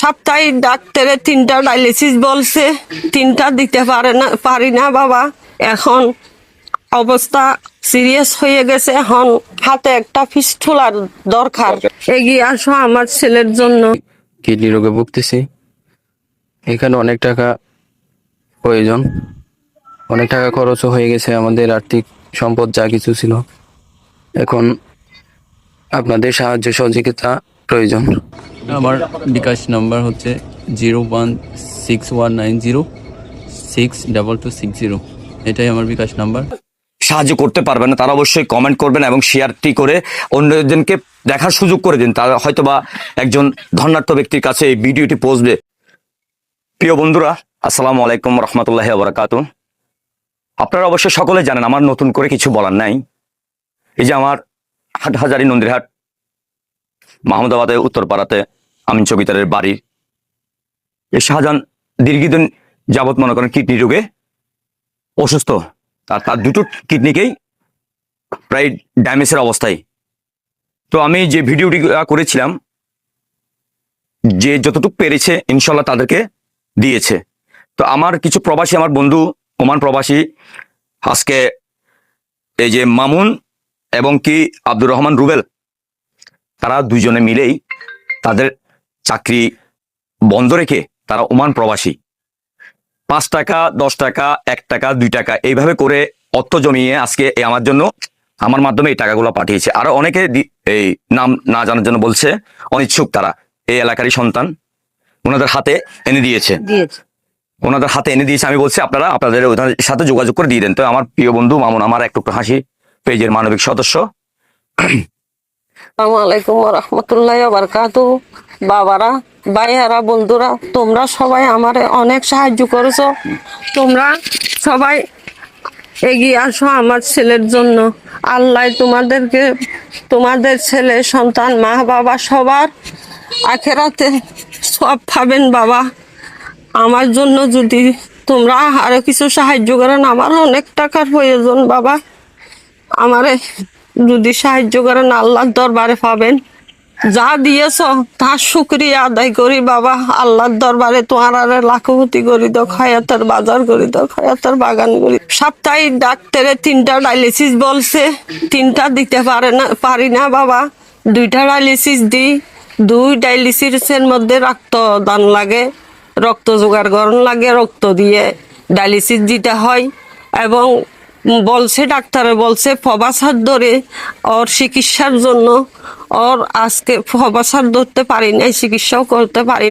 সাপ্তাহিক ডাক্তারে তিনটা ডায়ালিসিস বলছে। তিনটা দিতে পারে না, পারি না বাবা। এখন অবস্থা সিরিয়াস হয়ে গেছে। এখন হাতে একটা ফিস্টুলার দরকার। এগিয়ে আসো আমার ছেলের জন্য। কিডনি রোগে ভুগতেছি। এখানে অনেক টাকা প্রয়োজন। অনেক টাকা খরচও হয়ে গেছে। আমাদের আর্থিক সম্পদ যা কিছু ছিল। এখন আপনাদের সাহায্য সহযোগিতা প্রয়োজন। আমার বিকাশ নাম্বার হচ্ছে zero one six one nine zero six double two six zero. এটাই আমার বিকাশ নাম্বার। সাহায্য করতে পারবেন না, তারা অবশ্যই কমেন্ট করবেন এবং শেয়ারটি করে অন্যজনকে দেখার সুযোগ করে দিন। তারা হয়তো বা একজন ধনাঢ্য ব্যক্তির কাছে এই ভিডিওটি পৌঁছবে। প্রিয় বন্ধুরা, আসসালামু আলাইকুম রহমতুল্লাহ বরাকাতু আপনারা অবশ্যই সকলে জানেন, আমার নতুন করে কিছু বলার নাই। এই যে আমার হাট হাটহাজারি নন্দীরহাট মাহমুদাবাদে উত্তরপাড়াতে আমিন চকিদারের বাড়ি। এই শাহজাহান দীর্ঘদিন যাবৎ মনে করেন কিডনি রোগে অসুস্থ। আর তার দুটো কিডনিকেই প্রায় ড্যামেজের অবস্থায়। তো আমি যে ভিডিওটি করেছিলাম, যে যতটুকু পেরেছে ইনশাল্লাহ তাদেরকে দিয়েছে। তো আমার কিছু প্রবাসী, আমার বন্ধু, ওমান প্রবাসী, আজকে এই যে মামুন এবং কি আব্দুর রহমান রুবেল, তারা দুইজনে মিলেই তাদের চাকরি বন্ধ রেখে তারা ওমান প্রবাসী। পাঁচ টাকা দশ টাকা এক টাকা দুই টাকা এইভাবে করে অর্থ জমিয়ে আজকে আমার জন্য আমার মাধ্যমে এই টাকাগুলো পাঠিয়েছে। আরও অনেকে এই নাম না জানার জন্য বলছে অনিচ্ছুক তারা এই এলাকারই সন্তান। ওনাদের হাতে এনে দিয়েছে। ওনাদের হাতে এনে দিয়েছে। আমি বলছি আপনারা আপনাদের ওনাদের সাথে যোগাযোগ করে দিয়ে দেন। তো আমার প্রিয় বন্ধু মামুন আমার একটু একটু হাসি পেজের মানবিক সদস্য। আসসালামু আলাইকুম রহমতুল্লাহ বারকাতু বাবারা, ভাইয়ারা, বন্ধুরা, তোমরা সবাই আমারে অনেক সাহায্য করেছ। তোমরা সবাই এগিয়ে আসো আমার ছেলের জন্য। আল্লাহ তোমাদেরকে, তোমাদের ছেলে, সন্তান, মা, বাবা সবার আখেরাতে সব পাবেন বাবা। আমার জন্য যদি তোমরা আরও কিছু সাহায্য করেন, আমার অনেক টাকার প্রয়োজন বাবা। আমারে যদি সাহায্য করেন, আল্লাহর দরবারে পাবেন। যা দিয়েছ, তার শুক্রিয়া আদায় করি বাবা। আল্লাহর দরবারে তোমার আর লাখপতি করি দাও খায়াতের বাজার করি দাও খায়াতের বাগান করি সাপ্তাহিক ডাক্তারে তিনটা ডায়ালিসিস বলছে। তিনটা দিতে পারে না, পারি না বাবা। দুইটা ডায়ালিসিস দিই দুই ডায়ালিসিসের মধ্যে রক্তদান লাগে, রক্ত জোগাড় করণ লাগে, রক্ত দিয়ে ডায়ালিসিস দিতে হয়। এবং বলছে, ডাক্তারে বলছে, প্রবাসার ধরে ওর চিকিৎসার জন্য ওর আজকে প্রবাসার ধরতে পারি নাই চিকিৎসাও করতে পারি